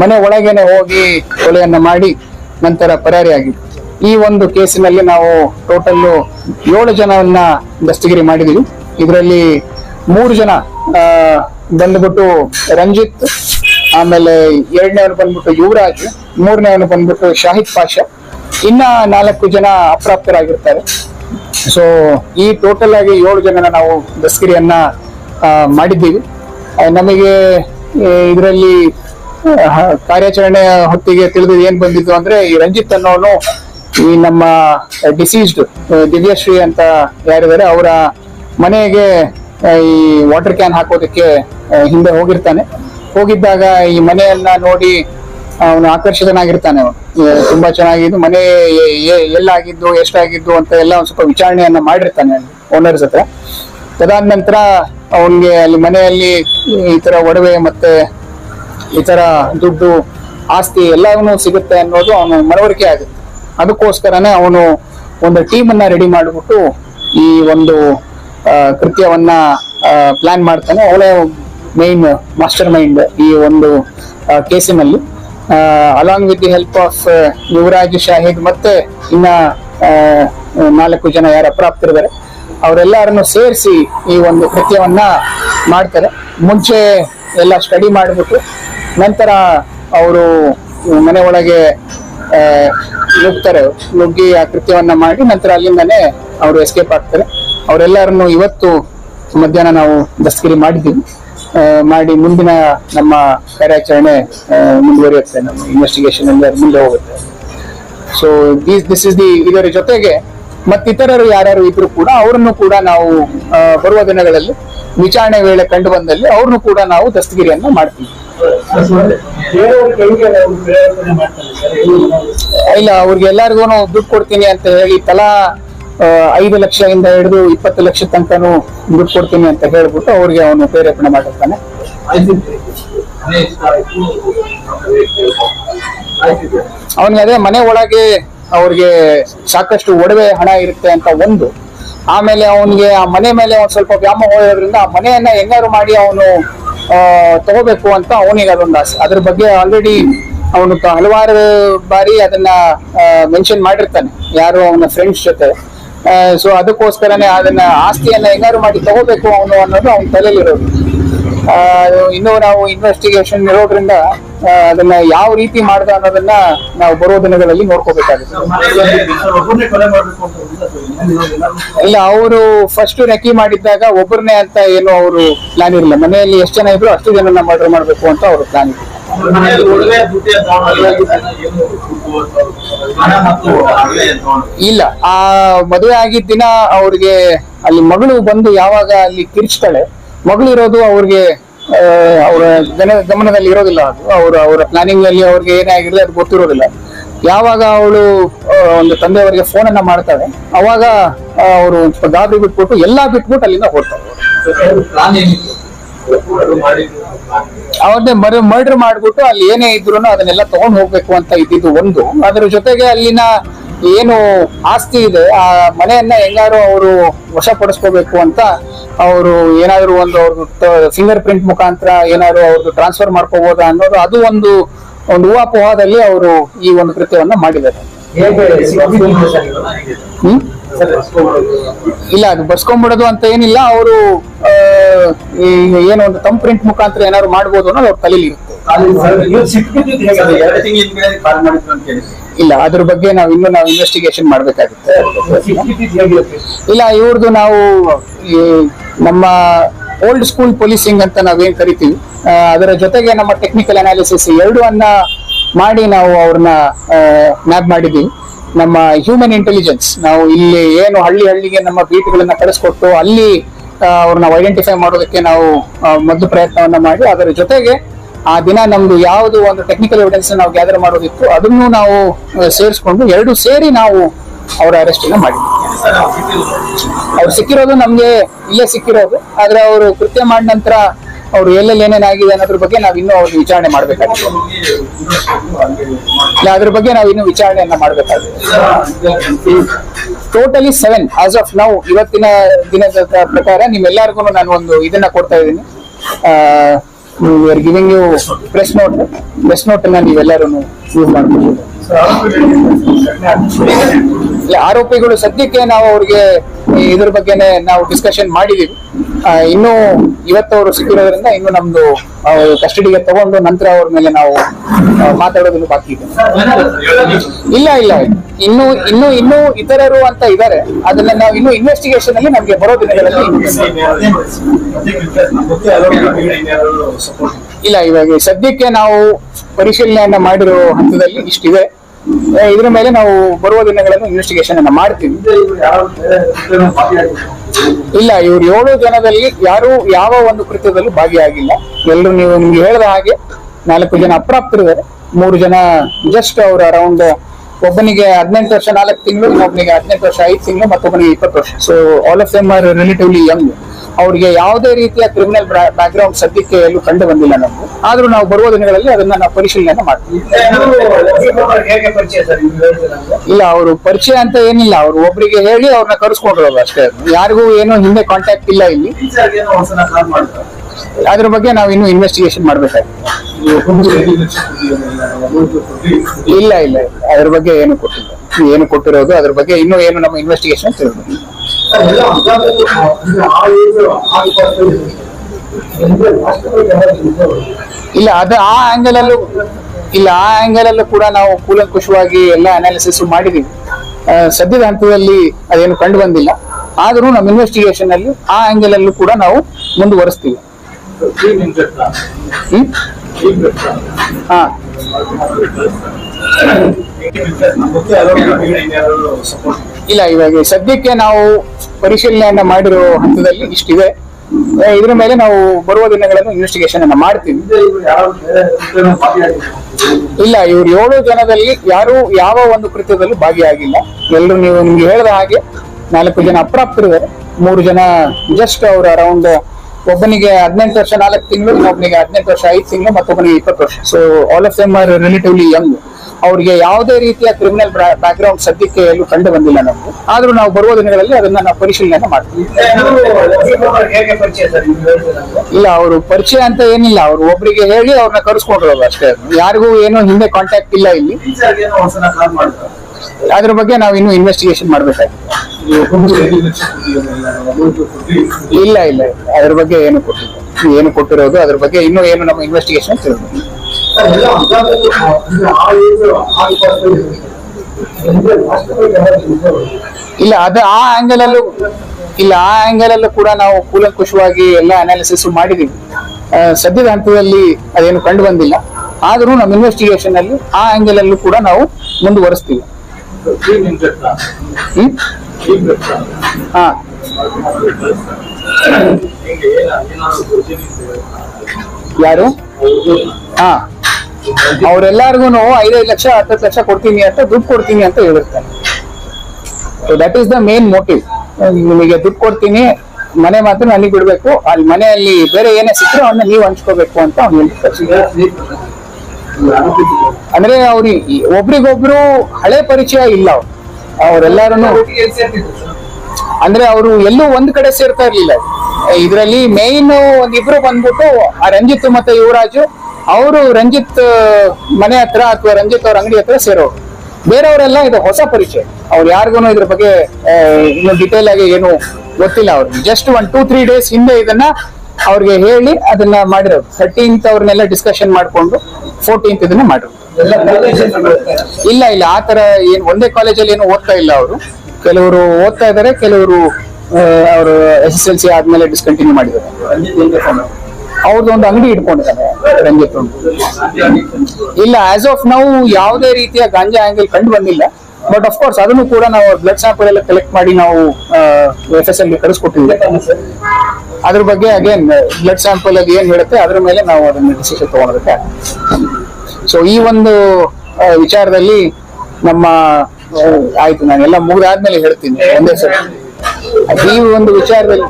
ಮನೆ ಒಳಗೇನೆ ಹೋಗಿ ಕೊಲೆಯನ್ನ ಮಾಡಿ ನಂತರ ಪರಾರಿಯಾಗಿದ್ದು ಈ ಒಂದು ಕೇಸಿನಲ್ಲಿ ನಾವು ಟೋಟಲ್ ಏಳು ಜನವನ್ನ ದಸ್ತಗಿರಿ ಮಾಡಿದೀವಿ. ಇದರಲ್ಲಿ ಮೂರು ಜನ ಬಂದ್ಬಿಟ್ಟು ರಂಜಿತ್, ಆಮೇಲೆ ಎರಡನೇವನು ಬಂದ್ಬಿಟ್ಟು ಯುವರಾಜ್ ಮೂರನೇವನು ಬಂದ್ಬಿಟ್ಟು ಶಾಹಿದ್ ಪಾಷಾ. ಇನ್ನ ನಾಲ್ಕು ಜನ ಅಪ್ರಾಪ್ತರಾಗಿರ್ತಾರೆ. ಸೊ ಈ ಟೋಟಲ್ ಆಗಿ ಏಳು ಜನನ ನಾವು ದಸ್ಗಿರಿಯನ್ನ ಮಾಡಿದ್ದೀವಿ. ನಮಗೆ ಇದರಲ್ಲಿ ಕಾರ್ಯಾಚರಣೆ ಹೊತ್ತಿಗೆ ತಿಳಿದು ಏನ್ ಬಂದಿದ್ದು ಅಂದ್ರೆ ಈ ರಂಜಿತ್ ಅನ್ನೋನು ಈ ನಮ್ಮ ಡಿಸೀಸ್ಡ್ ದಿವ್ಯಶ್ರೀ ಅಂತ ಯಾರಿದ್ದಾರೆ, ಅವರ ಮನೆಗೆ ಈ ವಾಟರ್ ಕ್ಯಾನ್ ಹಾಕೋದಕ್ಕೆ ಹಿಂದೆ ಹೋಗಿರ್ತಾನೆ. ಹೋಗಿದ್ದಾಗ ಈ ಮನೆಯನ್ನ ನೋಡಿ ಅವನು ಆಕರ್ಷಿತನಾಗಿರ್ತಾನೆ ಅವನು. ತುಂಬಾ ಚೆನ್ನಾಗಿದ್ದು, ಮನೆ ಎಲ್ಲಾಗಿದ್ದು, ಎಷ್ಟಾಗಿದ್ದು ಅಂತ ಎಲ್ಲ ಒಂದ್ ಸ್ವಲ್ಪ ವಿಚಾರಣೆಯನ್ನ ಮಾಡಿರ್ತಾನೆ ಓನರ್ಸ್ ಹತ್ರ. ತದಾದ ನಂತರ ಅವನ್ಗೆ ಅಲ್ಲಿ ಮನೆಯಲ್ಲಿ ಈ ತರ ಒಡವೆ ಮತ್ತೆ ಈ ತರ ದುಡ್ಡು, ಆಸ್ತಿ ಎಲ್ಲವೂ ಸಿಗುತ್ತೆ ಅನ್ನೋದು ಅವನು ಮನವರಿಕೆ ಆಗುತ್ತೆ. ಅದಕ್ಕೋಸ್ಕರನೇ ಅವನು ಒಂದು ಟೀಮ್ ಅನ್ನ ರೆಡಿ ಮಾಡಿಬಿಟ್ಟು ಈ ಒಂದು ಕೃತ್ಯವನ್ನ ಪ್ಲಾನ್ ಮಾಡ್ತಾನೆ. ಅವಳೇ ಮೈನ್ ಮಾಸ್ಟರ್ ಮೈಂಡ್ ಈ ಒಂದು ಕೇಸಿನಲ್ಲಿ along with the help of Yuvraj Shahid ಮತ್ತೆ ಇನ್ನ ನಾಲ್ಕು ಜನ ಯಾರು ಅಪ್ರಾಪ್ತರಿದ್ದಾರೆ ಅವರೆಲ್ಲರನ್ನು ಸೇರಿಸಿ ಈ ಒಂದು ಕೃತ್ಯವನ್ನ ಮಾಡ್ತಾರೆ. ಮುಂಚೆ ಎಲ್ಲ ಸ್ಟಡಿ ಮಾಡಿಬಿಟ್ಟು ನಂತರ ಅವರು ಮನೆ ಒಳಗೆ ನುಗ್ತಾರೆ, ನುಗ್ಗಿ ಆ ಕೃತ್ಯವನ್ನ ಮಾಡಿ ನಂತರ ಅಲ್ಲಿಂದನೇ ಅವರು ಎಸ್ಕೇಪ್ ಆಗ್ತಾರೆ. ಅವರೆಲ್ಲರನ್ನು ಇವತ್ತು ಮಧ್ಯಾಹ್ನ ನಾವು ದಸ್ತಗಿರಿ ಮಾಡಿದ್ದೀವಿ. ಮಾಡಿ ಮುಂದಿನ ನಮ್ಮ ಕಾರ್ಯಾಚರಣೆ ಮುಂದುವರಿಯುತ್ತೆ, ನಮ್ಮ ಇನ್ವೆಸ್ಟಿಗೇಷನ್ ಅಲ್ಲಿ ಮುಂದೆ ಹೋಗುತ್ತೆ. So these this is the ಇದರ ಜೊತೆಗೆ ಮತ್ತಿತರರು ಯಾರ್ಯಾರು ಇದ್ರು ಕೂಡ ಅವರನ್ನು ಕೂಡ ನಾವು ಬರುವ ದಿನಗಳಲ್ಲಿ ವಿಚಾರಣೆ ವೇಳೆ ಕಂಡು ಬಂದಲ್ಲಿ ಅವ್ರನ್ನು ಕೂಡ ನಾವು ದಸ್ತಗಿರಿಯನ್ನು ಮಾಡ್ತೀವಿ. ಇಲ್ಲ, ಅವ್ರಿಗೆ ಎಲ್ಲರಿಗೂ ದುಡ್ಡು ಕೊಡ್ತೀನಿ ಅಂತ ಹೇಳಿ ತಲಾ ಐದು ಐದು ಲಕ್ಷದಿಂದ ಹಿಡಿದು ಇಪ್ಪತ್ತು ಲಕ್ಷ ತನಕನೂ ದುಡ್ಡು ಕೊಡ್ತೀನಿ ಅಂತ ಹೇಳ್ಬಿಟ್ಟು ಅವ್ರಿಗೆ ಅವನು ಪ್ರೇರೇಪಣೆ ಮಾಡಿರ್ತಾನೆ. ಅವನಿಗೆ ಅದೇ ಮನೆ ಒಳಗೆ ಅವ್ರಿಗೆ ಸಾಕಷ್ಟು ಒಡವೆ ಹಣ ಇರುತ್ತೆ ಅಂತ ಒಂದು. ಆಮೇಲೆ ಅವನಿಗೆ ಆ ಮನೆ ಮೇಲೆ ಒಂದ್ ಸ್ವಲ್ಪ ವ್ಯಾಮೋಹ ಇರೋದ್ರಿಂದ ಆ ಮನೆಯನ್ನ ಹೆಂಗಾರು ಮಾಡಿ ಅವನು ತಗೋಬೇಕು ಅಂತ ಅವನಿಗೆ ಅದೊಂದು ಆಸೆ. ಅದ್ರ ಬಗ್ಗೆ ಆಲ್ರೆಡಿ ಅವನು ಹಲವಾರು ಬಾರಿ ಅದನ್ನ ಮೆನ್ಷನ್ ಮಾಡಿರ್ತಾನೆ. ಯಾರು ಅವನ ಫ್ರೆಂಡ್ಸ್ ಜೊತೆ. ಸೊ ಅದಕ್ಕೋಸ್ಕರನೇ ಅದನ್ನ ಆಸ್ತಿಯನ್ನ ಹೆಂಗಾರು ಮಾಡಿ ತಗೋಬೇಕು ಅವನು ಅನ್ನೋದು ಅವನ ತಲೆಯಲ್ಲಿರೋದು. ಇನ್ನೂ ನಾವು ಇನ್ವೆಸ್ಟಿಗೇಷನ್ ಇರೋದ್ರಿಂದ ಅದನ್ನ ಯಾವ ರೀತಿ ಮಾಡ್ದ ಅನ್ನೋದನ್ನ ನಾವು ಬರೋ ದಿನಗಳಲ್ಲಿ ನೋಡ್ಕೋಬೇಕಾಗುತ್ತೆ ಇಲ್ಲ, ಅವರು ಫಸ್ಟ್ ರೆಕಿ ಮಾಡಿದ್ದಾಗ ಒಬ್ಬರನ್ನೇ ಅಂತ ಏನು ಅವರು ಪ್ಲಾನ್ ಇರಲಿಲ್ಲ ಮನೆಯಲ್ಲಿ ಎಷ್ಟು ಜನ ಇದ್ರು ಅಷ್ಟು ಜನನ ಮರ್ಡರ್ ಮಾಡಬೇಕು ಅಂತ ಅವರು ಪ್ಲಾನ್ ಇತ್ತು. ಇಲ್ಲ, ಆ ಮದುವೆ ಆಗಿದ್ದ ದಿನ ಅವ್ರಿಗೆ ಅಲ್ಲಿ ಮಗಳು ಬಂದು ಯಾವಾಗ ಅಲ್ಲಿ ಕಿರ್ಚ್ತಾಳೆ ಮಗಳು ಇರೋದು ಅವ್ರಿಗೆ ಅವರ ಜನ ಗಮನದಲ್ಲಿ ಇರೋದಿಲ್ಲ ಅದು. ಅವರು, ಅವರ ಪ್ಲಾನಿಂಗ್ ಅಲ್ಲಿ ಅವ್ರಿಗೆ ಏನೇ ಆಗಿರಲಿ ಅದು ಗೊತ್ತಿರೋದಿಲ್ಲ. ಯಾವಾಗ ಅವಳು ಒಂದು ತಂದೆಯವರಿಗೆ ಫೋನ್ ಅನ್ನ ಮಾಡ್ತಾಳೆ, ಅವಾಗ ಅವರು ಗಾಬರಿ ಬಿಟ್ಬಿಟ್ಟು ಎಲ್ಲಾ ಬಿಟ್ಬಿಟ್ಟು ಅಲ್ಲಿಂದ ಹೋಗ್ತಾರೆ. ಅವ್ರನ್ನೇ ಮರ್, ಮರ್ಡರ್ ಮಾಡ್ಬಿಟ್ಟು ಅಲ್ಲಿ ಏನೇ ಇದ್ರು ಅದನ್ನೆಲ್ಲ ತಗೊಂಡ್ ಹೋಗ್ಬೇಕು ಅಂತ ಇದ್ದಿದ್ದು ಒಂದು. ಅದರ ಜೊತೆಗೆ ಅಲ್ಲಿನ ಏನು ಆಸ್ತಿ ಇದೆ, ಆ ಮನೆಯನ್ನ ಹೆಂಗಾರು ಅವರು ವಶಪಡಿಸ್ಕೋಬೇಕು ಅಂತ ಅವರು ಏನಾದ್ರು ಒಂದು ಅವ್ರದ್ದು ಫಿಂಗರ್ ಪ್ರಿಂಟ್ ಮುಖಾಂತರ ಏನಾದ್ರು ಅವ್ರದ್ದು ಟ್ರಾನ್ಸ್ಫರ್ ಮಾಡ್ಕೋಬಹುದಾ ಅನ್ನೋದು ಅದು ಒಂದು ಒಂದು ಊಹಾಪೋಹದಲ್ಲಿ ಅವರು ಈ ಒಂದು ಕೃತ್ಯವನ್ನ ಮಾಡಿದ್ದಾರೆ. ಇಲ್ಲ, ಅದು ಬರ್ಸ್ಕೊಂಡ್ಬಿಡೋದು ಅಂತ ಏನಿಲ್ಲ, ಅವರು ಏನೋ ಒಂದು ತಮ್ ಪ್ರಿಂಟ್ ಮುಖಾಂತರ ಏನಾದ್ರು ಮಾಡ್ಬೋದು ಅನ್ನೋದು ಅವ್ರ ತಲೆಯಲ್ಲಿ ಇರುತ್ತೆ ಇಲ್ಲ, ಅದ್ರ ಬಗ್ಗೆ ನಾವು ಇನ್ನೂ ನಾವು ಇನ್ವೆಸ್ಟಿಗೇಷನ್ ಮಾಡ್ಬೇಕಾಗುತ್ತೆ. ಇಲ್ಲ ಇವ್ರದ್ದು ನಾವು ನಮ್ಮ ಓಲ್ಡ್ ಸ್ಕೂಲ್ ಪೊಲೀಸಿಂಗ್ ಅಂತ ನಾವೇನ್ ಕರಿತೀವಿ ಅದರ ಜೊತೆಗೆ ನಮ್ಮ ಟೆಕ್ನಿಕಲ್ ಅನಾಲಿಸಿಸ್ ಎರಡು ಅನ್ನ ಮಾಡಿ ನಾವು ಅವ್ರನ್ನ ಮ್ಯಾಪ್ ಮಾಡಿದ್ದೀವಿ. ನಮ್ಮ ಹ್ಯೂಮನ್ ಇಂಟೆಲಿಜೆನ್ಸ್ ನಾವು ಇಲ್ಲಿ ಏನು ಹಳ್ಳಿ ಹಳ್ಳಿಗೆ ನಮ್ಮ ಬೀಟ್ಗಳನ್ನ ಕಳಿಸ್ಕೊಟ್ಟು ಅಲ್ಲಿ ಅವ್ರನ್ನ ಐಡೆಂಟಿಫೈ ಮಾಡೋದಕ್ಕೆ ನಾವು ಮೊದಲು ಪ್ರಯತ್ನವನ್ನ ಮಾಡಿ, ಅದರ ಜೊತೆಗೆ ಆ ದಿನ ನಮ್ದು ಯಾವುದು ಒಂದು ಟೆಕ್ನಿಕಲ್ ಎವಿಡೆನ್ಸ್ ನಾವು ಗ್ಯಾದರ್ ಮಾಡೋದಿತ್ತು, ಅದನ್ನು ನಾವು ಸೇರಿಸ್ಕೊಂಡು ಎರಡು ಸೇರಿ ನಾವು ಅವರ ಅರೆಸ್ಟ್ ಮಾಡಿದ್ವಿ. ಅವ್ರು ಸಿಕ್ಕಿರೋದು ನಮ್ಗೆ, ಇಲ್ಲೇ ಸಿಕ್ಕಿರೋದು, ಆದ್ರೆ ಅವರು ಕೃತ್ಯ ಮಾಡಿದ ನಂತರ ಅವ್ರು ಎಲ್ಲೆಲ್ಲಿ ಏನೇನಾಗಿದೆ ಅನ್ನೋದ್ರ ಬಗ್ಗೆ ನಾವು ಇನ್ನೂ ಅವ್ರಿಗೆ ವಿಚಾರಣೆ ಇಲ್ಲ, ಅದ್ರ ಬಗ್ಗೆ ನಾವು ಇನ್ನೂ ವಿಚಾರಣೆಯನ್ನ ಮಾಡ್ಬೇಕಾಗುತ್ತೆ ಟೋಟಲಿ ಸೆವೆನ್ ಆಸ್ ಆಫ್ ನಾವು ಇವತ್ತಿನ ದಿನದ ಪ್ರಕಾರ ನಿಮ್ಮೆಲ್ಲರಿಗೂ ನಾನು ಒಂದು ಇದನ್ನ ಕೊಡ್ತಾ ಇದ್ದೀನಿ. We are giving you press note press note ಅನ್ನ ನೀವೆಲ್ಲರೂ ಯೂಸ್ ಮಾಡ್ಬೋದು ಆರೋಪಿಗಳು ಸದ್ಯಕ್ಕೆ ನಾವು ಅವ್ರಿಗೆ ಇದ್ರ ಬಗ್ಗೆನೆ ನಾವು ಡಿಸ್ಕಷನ್ ಮಾಡಿದೀವಿ. ಇನ್ನೂ ಇವತ್ತು ಅವರು ಸಿಕ್ಕಿರೋದ್ರಿಂದ ಇನ್ನು ನಮ್ದು ಕಸ್ಟಡಿಗೆ ತಗೊಂಡು ನಂತರ ಅವ್ರ ಮೇಲೆ ನಾವು ಮಾತಾಡೋದನ್ನು ಬಾಕಿ ಇದೆ. ಇಲ್ಲ ಇಲ್ಲ. ಇನ್ನು ಇನ್ನು ಇನ್ನು ಇತರರು ಅಂತ ಇದ್ದಾರೆ ಅದನ್ನ ನಾವು ಇನ್ನು ಇನ್ವೆಸ್ಟಿಗೇಷನ್ ಅಲ್ಲಿ ನಮ್ಗೆ ಬರೋ ದಿನಗಳಲ್ಲಿ ಇಲ್ಲ, ಇವಾಗ ಸದ್ಯಕ್ಕೆ ನಾವು ಪರಿಶೀಲನೆಯನ್ನ ಮಾಡಿರೋ ಹಂತದಲ್ಲಿ ಇಷ್ಟಿದೆ. ಇದ್ರ ಮೇಲೆ ನಾವು ಬರುವ ದಿನಗಳನ್ನು ಇನ್ವೆಸ್ಟಿಗೇಷನ್ ಅನ್ನ ಮಾಡ್ತೀವಿ. ಇಲ್ಲ, ಇವ್ರು ಏಳು ಜನದಲ್ಲಿ ಯಾರು ಯಾವ ಒಂದು ಕೃತ್ಯದಲ್ಲೂ ಭಾಗಿಯಾಗಿಲ್ಲ. ಎಲ್ಲರೂ ನೀವು ನಿಮ್ಗೆ ಹೇಳಿದ ಹಾಗೆ ನಾಲ್ಕು ಜನ ಅಪ್ರಾಪ್ತರಿದ್ದಾರೆ. ಮೂರು ಜನ ಜಸ್ಟ್ ಅವ್ರ ಅರೌಂಡ್ ಒಬ್ಬನಿಗೆ ಹದಿನೆಂಟು ವರ್ಷ ನಾಲ್ಕು ತಿಂಗಳು, ಇನ್ನೊಬ್ಬನಿಗೆ ಹದಿನೆಂಟು ವರ್ಷ ಐದು ತಿಂಗಳು, ಮತ್ತೊಬ್ಬನಿಗೆ ಇಪ್ಪತ್ತು ವರ್ಷ. So all of them are relatively young ಅವ್ರಿಗೆ ಯಾವುದೇ ರೀತಿಯ ಕ್ರಿಮಿನಲ್ ಬ್ಯಾಕ್ ಗ್ರೌಂಡ್ ಸದ್ಯಕ್ಕೆ ಎಲ್ಲೂ ಕಂಡು ಬಂದಿಲ್ಲ ನಮ್ಗೆ. ಆದ್ರೂ ನಾವು ಬರುವ ದಿನಗಳಲ್ಲಿ ಅದನ್ನ ನಾವು ಪರಿಶೀಲನೆ ಮಾಡ್ತೀವಿ. ಇಲ್ಲ, ಅವರು ಪರಿಚಯ ಅಂತ ಏನಿಲ್ಲ. ಅವರು ಒಬ್ರಿಗೆ ಹೇಳಿ ಅವ್ರನ್ನ ಕರೆಸ್ಕೊಂಡ್ರು ಅಷ್ಟೇ. ಯಾರಿಗೂ ಏನು ಹಿಂದೆ ಕಾಂಟ್ಯಾಕ್ಟ್ ಇಲ್ಲ ಇಲ್ಲಿ. ಅದ್ರ ಬಗ್ಗೆ ನಾವು ಇನ್ನು ಇನ್ವೆಸ್ಟಿಗೇಷನ್ ಮಾಡ್ಬೇಕಾಗಿತ್ತು ಇಲ್ಲ ಇಲ್ಲ. ಅದ್ರ ಬಗ್ಗೆ ಏನು ಕೊಟ್ಟಿಲ್ಲ. ಏನು ಕೊಟ್ಟಿರೋದು, ಅದ್ರ ಬಗ್ಗೆ ಇನ್ನೂ ಏನು ನಮ್ಮ ಇನ್ವೆಸ್ಟಿಗೇಷನ್ ಇಲ್ಲ ಅದು ಆ ಆಂಗಲ್ ಅಲ್ಲೂ ಇಲ್ಲ ಆ ಆಂಗಲ್ ಅಲ್ಲೂ ಕೂಡ ನಾವು ಕೂಲಂಕುಷವಾಗಿ ಎಲ್ಲ ಅನಾಲಿಸಿಸ್ ಮಾಡಿದೀವಿ. ಸದ್ಯದ ಹಂತದಲ್ಲಿ ಅದೇನು ಕಂಡು ಬಂದಿಲ್ಲ. ಆದರೂ ನಮ್ಮ ಇನ್ವೆಸ್ಟಿಗೇಷನ್ ಅಲ್ಲಿ ಆ ಆಂಗಲ್ ಅಲ್ಲೂ ಕೂಡ ನಾವು ಮುಂದುವರಿಸ್ತೀವಿ. ಹ್ಮ್? ಇಲ್ಲ, ಇವಾಗ ಸದ್ಯಕ್ಕೆ ನಾವು ಪರಿಶೀಲನೆಯನ್ನ ಮಾಡಿರೋ ಹಂತದಲ್ಲಿ ಇಷ್ಟಿದೆ. ಇದ್ರ ಮೇಲೆ ನಾವು ಬರುವ ದಿನಗಳನ್ನು ಇನ್ವೆಸ್ಟಿಗೇಷನ್ ಅನ್ನ ಮಾಡ್ತೀವಿ. ಇಲ್ಲ, ಇವ್ರು ಏಳು ಜನದಲ್ಲಿ ಯಾರು ಯಾವ ಒಂದು ಕೃತ್ಯದಲ್ಲೂ ಭಾಗಿಯಾಗಿಲ್ಲ. ಎಲ್ಲರೂ ನೀವು ನಿಮ್ಗೆ ಹೇಳಿದ ಹಾಗೆ ನಾಲ್ಕು ಜನ ಅಪ್ರಾಪ್ತರಿದ್ದಾರೆ. ಮೂರು ಜನ ಜಸ್ಟ್ ಅವರು ಅರೌಂಡ್ ಒಬ್ಬನಿಗೆ ಹದಿನೆಂಟು ವರ್ಷ ನಾಲ್ಕು ತಿಂಗಳು ಒಬ್ಬನಿಗೆ ಹದಿನೆಂಟು ವರ್ಷ ಐದು ತಿಂಗಳು ಮತ್ತೊಬ್ಬನಿಗೆ ಇಪ್ಪತ್ತು ವರ್ಷ. So all of them are relatively young ಅವರಿಗೆ ಯಾವುದೇ ರೀತಿಯ ಕ್ರಿಮಿನಲ್ ಬ್ಯಾಕ್ ಗ್ರೌಂಡ್ ಸದ್ಯಕ್ಕೆ ಎಲ್ಲೂ ಕಂಡು ಬಂದಿಲ್ಲ ನಾವು ಆದ್ರೂ ನಾವು ಬರುವ ದಿನಗಳಲ್ಲಿ ಅದನ್ನ ನಾವು ಪರಿಶೀಲನೆ ಮಾಡ್ತೀವಿ. ಇಲ್ಲ ಅವರು ಪರಿಚಯ ಅಂತ ಏನಿಲ್ಲ. ಅವರು ಒಬ್ಬರಿಗೆ ಹೇಳಿ ಅವ್ರನ್ನ ಕರೆಸ್ಕೊಂಡ್ರು ಅಷ್ಟೇ. ಯಾರಿಗೂ ಏನು ಹಿಂದೆ ಕಾಂಟ್ಯಾಕ್ಟ್ ಇಲ್ಲ ಇಲ್ಲಿ. ಅದ್ರ ಬಗ್ಗೆ ನಾವು ಇನ್ನು ಇನ್ವೆಸ್ಟಿಗೇಷನ್ ಮಾಡ್ಬೇಕಾಗಿದೆ. ಇಲ್ಲ ಇಲ್ಲ. ಅದ್ರ ಬಗ್ಗೆ ಏನು ಕೊಟ್ಟಿಲ್ಲ. ಏನು ಕೊಟ್ಟಿರೋದು, ಅದ್ರ ಬಗ್ಗೆ ಇನ್ನೂ ಏನು ನಮ್ಮ ಇನ್ವೆಸ್ಟಿಗೇಷನ್ ಇಲ್ಲ, ಅದು ಆ ಆಂಗಲ್ ಅಲ್ಲೂ, ಇಲ್ಲ, ಆ ಆಂಗಲ್ ಅಲ್ಲೂ ಕೂಡ ನಾವು ಕೂಲಂಕುಷವಾಗಿ ಎಲ್ಲ ಅನಾಲಿಸಿಸ್ ಮಾಡಿದೀವಿ. ಸದ್ಯದ ಹಂತದಲ್ಲಿ ಅದೇನು ಕಂಡು ಬಂದಿಲ್ಲ. ಆದರೂ ನಮ್ಮ ಇನ್ವೆಸ್ಟಿಗೇಷನ್ ಅಲ್ಲಿ ಆ ಆಂಗಲ್ ಅಲ್ಲೂ ಕೂಡ ನಾವು ಮುಂದುವರಿಸ್ತೀವಿ. ಹಾ. ಯಾರು? ಹಾ. ಅವ್ರೆಲ್ಲಾರ್ಗು ಐದೈದು ಲಕ್ಷ, ಹತ್ತತ್ತು ಲಕ್ಷ ಕೊಡ್ತೀನಿ ಅಂತ ದುಡ್ಡು ಕೊಡ್ತೀನಿ ಅಂತ ಹೇಳಿರ್ತಾನೆ so that is the main motive ನಿಮಗೆ ದುಡ್ಡು ಕೊಡ್ತೀನಿ, ಮನೆ ಮಾತ್ರ ನನಗೆ ಬಿಡ್ಬೇಕು, ಅಲ್ಲಿ ಮನೆಯಲ್ಲಿ ಬೇರೆ ಏನೇ ಸಿಕ್ಕರೆ ಅವನ್ನ ನೀವು ಹಂಚ್ಕೋಬೇಕು ಅಂತ ಅವ್ನು ಹೇಳ್ತಾರೆ ಅಂದ್ರೆ ಅವ್ರಿಗೆ ಒಬ್ರಿಗೊಬ್ರು ಹಳೆ ಪರಿಚಯ ಇಲ್ಲ ಅವ್ರು. ಅವರೆಲ್ಲಾರು ಅಂದ್ರೆ ಅವರು ಎಲ್ಲೂ ಒಂದ್ ಕಡೆ ಸೇರ್ತಾ ಇರ್ಲಿಲ್ಲ. ಇದರಲ್ಲಿ ಮೇನ್ ಒಂದಿಬ್ರು ಬಂದ್ಬಿಟ್ಟು ಆ ರಂಜಿತ್ ಮತ್ತೆ ಯುವರಾಜು ಅವರು ರಂಜಿತ್ ಮನೆ ಹತ್ರ ಅಥವಾ ರಂಜಿತ್ ಅವ್ರ ಅಂಗಡಿ ಹತ್ರ ಸೇರೋರು. ಬೇರೆಯವರೆಲ್ಲ ಇದು ಹೊಸ ಪರಿಚಯ. ಅವ್ರು ಯಾರಿಗೂ ಇದ್ರ ಬಗ್ಗೆ ಇನ್ನು ಡಿಟೇಲ್ ಆಗಿ ಏನು ಗೊತ್ತಿಲ್ಲ ಅವ್ರಿಗೆ. Just one two three days ಹಿಂದೆ ಇದನ್ನ ಅವ್ರಿಗೆ ಹೇಳಿ ಅದನ್ನ ಮಾಡಿರೋದು ಥರ್ಟೀನ್ತ್ ಅವ್ರನ್ನೆಲ್ಲ ಡಿಸ್ಕಷನ್ ಮಾಡ್ಕೊಂಡು ಫೋರ್ಟೀನ್ತ್ ಇದನ್ನ ಮಾಡಿರೋದು ಇಲ್ಲ ಇಲ್ಲ, ಆ ತರ ಏನ್, ಒಂದೇ ಕಾಲೇಜಲ್ಲಿ ಏನು ಓದ್ತಾ ಇಲ್ಲ ಅವರು. ಕೆಲವರು ಓದ್ತಾ ಇದ್ದಾರೆ, ಕೆಲವರು ಅವರು ಎಸ್ ಎಸ್ ಎಲ್ ಸಿ ಆದ್ಮೇಲೆ ಡಿಸ್ಕಂಟಿನ್ಯೂ ಮಾಡಿದ್ದಾರೆ. ಅವ್ರದ್ದು ಒಂದು ಅಂಗಡಿ ಇಟ್ಕೊಂಡಿದ್ದಾರೆ ರಂಜಿತ್. ಇಲ್ಲ ಆಸ್ ಆಫ್ ನಾವು ಯಾವುದೇ ರೀತಿಯ ಗಾಂಜಾ ಆಂಗಲ್ ಕಂಡು ಬಂದಿಲ್ಲ. ಬಟ್ ಆಫ್ ಕೋರ್ಸ್ ಅದನ್ನು ಕೂಡ ನಾವು ಬ್ಲಡ್ ಸ್ಯಾಂಪಲ್ ಎಲ್ಲ ಕಲೆಕ್ಟ್ ಮಾಡಿ ನಾವು ಎಫ್ ಎಸ್ ಎಲ್ ಕಳಿಸ್ಕೊಟ್ಟಿದ್ವಿ ಅದ್ರ ಬಗ್ಗೆ ಅಗೇನ್ ಬ್ಲಡ್ ಸ್ಯಾಂಪಲ್ ಅಲ್ಲಿ ಏನ್ ಹೇಳುತ್ತೆ, ಅದ್ರ ಮೇಲೆ ನಾವು ಅದನ್ನ ಡಿಸಿಷನ್ ತಗೊಳೋದಕ್ಕೆ ಸೊ ಈ ಒಂದು ವಿಚಾರದಲ್ಲಿ ನಮ್ಮ ಆಯ್ತು ನಾನು ಎಲ್ಲ ಮುಗಿದಾದ್ಮೇಲೆ ಹೇಳ್ತೀನಿ ಒಂದೇ ಸರ್ ಈ ಒಂದು ವಿಚಾರದಲ್ಲಿ